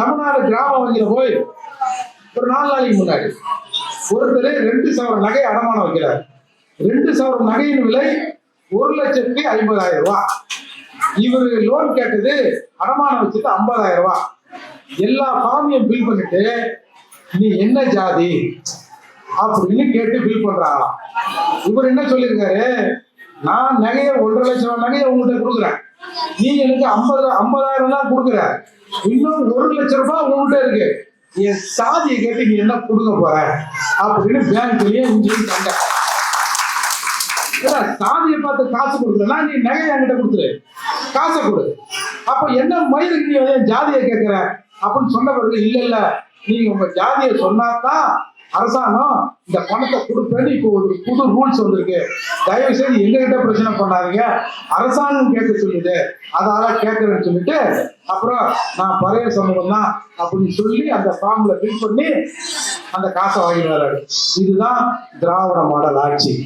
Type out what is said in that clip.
தமிழ்நாடு கிராம வங்கியில போய் ஒரு நாலு நாளைக்கு முன்னாடி ஒருத்தர் ரெண்டு சவரம் நகை அடமானம் வைக்கிறார். ரெண்டு சவரம் நகையின் விலை ஒரு லட்சத்தி ஐம்பதாயிரம் ரூபாய் இவர் லோன் கேட்டது அடமானம் வச்சுட்டு ஐம்பதாயிரம் ரூபாய் எல்லா ஃபார்மையும் ஃபில் பண்ணிட்டு நீ என்ன ஜாதி? அப்படின்னு கேட்டு ஃபில் பண்றாங்களாம். இவர் என்ன சொல்லியிருக்காரு? நான் நகையை ஒன்றரை லட்சம் நகையை உங்கள்கிட்ட கொடுக்குறேன். நீ எனக்கு ஐம்பது ஐம்பதாயிரம் தான் கொடுக்குற. இன்னும் ஒரு லட்சம் ரூபாய் உங்கள்கிட்ட இருக்கு. என் சாதியை கேட்டு நீ என்ன கொடுக்க போற? அப்படின்னு பேங்க்லயே இங்கேயும் ஏடா, சாதியை பார்த்து காசு கொடுக்குறனா நீ நகை என்கிட்ட கொடுத்துரு. காசை கொடு. அப்ப என்ன மயிருக்கு நீ வந்து ஜாதியை கேட்கிற அப்படின்னு சொன்ன பிறகு இல்ல இல்ல. நீங்க உங்க ஜாதியை சொன்னாதான் அரசாங்கம் இந்த பணத்தை கொடுப்பேன்னு இப்போ ஒரு புது ரூல்ஸ் வந்திருக்கு. தயவு செய்து எங்ககிட்ட பிரச்சனை பண்ணாதீங்க. அரசாங்கம் கேட்க சொல்லுது. அதால கேட்கறேன்னு சொல்லிட்டு அப்புறம் நான் பழைய சமூகம் தான் அப்படின்னு சொல்லி அந்த ஃபார்ம்ல ஃபில் பண்ணி அந்த காசை வாங்கி வர்றாரு. இதுதான் திராவிட மாடல் ஆட்சி.